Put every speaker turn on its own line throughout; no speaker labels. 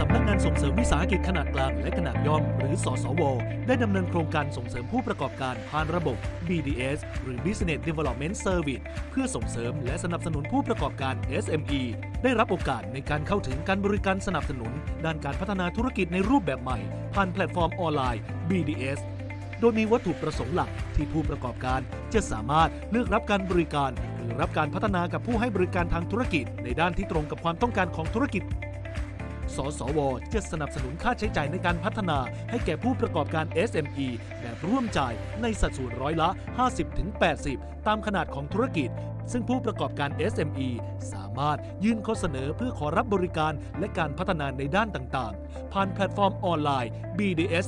สำนักงานส่งเสริมวิสาหกิจขนาดกลางและขนาดย่อม หรือ สสว ได้ดำเนินโครงการส่งเสริมผู้ประกอบการผ่านระบบ BDS หรือ Business Development Service เพื่อส่งเสริมและสนับสนุนผู้ประกอบการ SME ได้รับโอกาสในการเข้าถึงการบริการสนับสนุน ด้านการพัฒนาธุรกิจในรูปแบบใหม่ ผ่านแพลตฟอร์มออนไลน์ BDS โดยมีวัตถุประสงค์หลักที่ผู้ประกอบการจะสามารถเลือกรับการบริการ หรือรับการพัฒนากับผู้ให้บริการทางธุรกิจ ในด้านที่ตรงกับความต้องการของธุรกิจ สสว จะสนับสนุนค่าใช้จ่ายในการพัฒนา ให้แก่ผู้ประกอบการ SME แบบร่วมจ่ายในสัดส่วนร้อยละ 50-80 ตามขนาดของธุรกิจ ซึ่งผู้ประกอบการ SME สามารถยื่นข้อเสนอเพื่อขอรับบริการและการพัฒนาในด้านต่างๆ ผ่านแพลตฟอร์มออนไลน์ bds.sme.go.th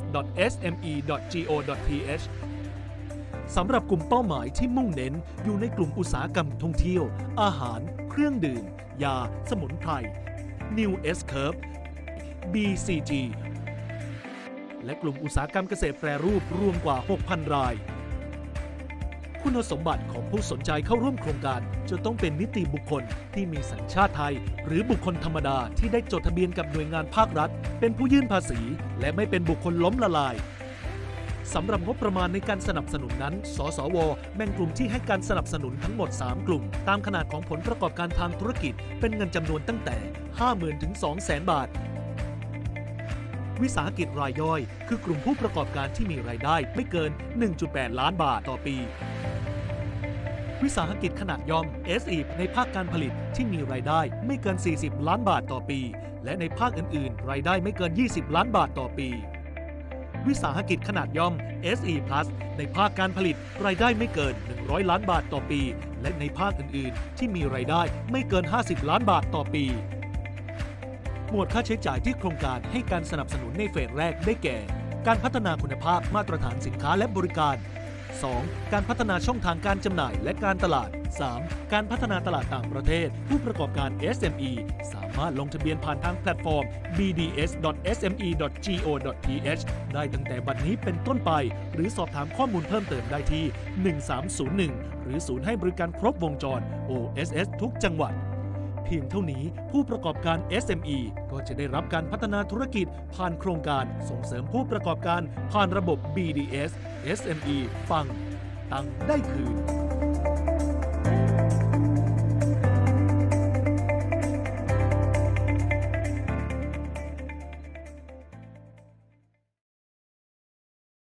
สำหรับกลุ่มเป้าหมายที่มุ่งเน้นอยู่ในกลุ่มอุตสาหกรรมท่องเที่ยว อาหาร เครื่องดื่ม ยา สมุนไพร New S Curve BCG และกลุ่มอุตสาหกรรมเกษตรแปรรูปรวมกว่า 6,000 ราย คุณสมบัติของผู้สนใจเข้าร่วมโครงการ จะต้องเป็นนิติบุคคลที่มีสัญชาติไทย หรือบุคคลธรรมดาที่ได้จดทะเบียนกับหน่วยงานภาครัฐ เป็นผู้ยื่นภาษี และไม่เป็นบุคคลล้มละลาย สำหรับงบประมาณในการสนับสนุนนั้น สสว แบ่งกลุ่มที่ให้การสนับสนุนทั้งหมด 3 กลุ่ม ตามขนาดของผลประกอบการทางธุรกิจ เป็นเงินจำนวนตั้งแต่ 50,000 ถึง 200,000 บาท วิสาหกิจรายย่อย คือกลุ่มผู้ประกอบการที่มีรายได้ไม่เกิน 1.8 ล้านบาทต่อปีวิสาหกิจขนาดย่อม SE ในภาคการผลิตที่มีรายได้ไม่เกิน 40 ล้านบาทต่อปี และในภาคอื่น ๆ รายได้ไม่เกิน 20 ล้านบาทต่อปี วิสาหกิจขนาดย่อม SE Plus ในภาคการผลิตรายได้ไม่เกิน 100 ล้านบาทต่อปี และในภาคอื่น ๆ ที่มีรายได้ไม่เกิน 50 ล้านบาทต่อปี หมวดค่าใช้จ่ายที่โครงการให้การสนับสนุนในเฟสแรกได้แก่ การพัฒนาคุณภาพมาตรฐานสินค้าและบริการ 2. การพัฒนาช่องทางการจำหน่ายและการตลาด 3. การพัฒนาตลาดต่างประเทศ ผู้ประกอบการ SME สามารถลงทะเบียนผ่านทางแพลตฟอร์ม bds.sme.go.th ได้ตั้งแต่บัดนี้เป็นต้นไป หรือสอบถามข้อมูลเพิ่มเติมได้ที่ 1301 หรือศูนย์ให้บริการครบวงจร OSS ทุกจังหวัดเพียงเท่านี้ผู้ประกอบการ SME ก็จะได้รับการพัฒนาธุรกิจผ่านโครงการส่งเสริมผู้ประกอบการผ่านระบบ BDS SME ฟัง ตังได้คืน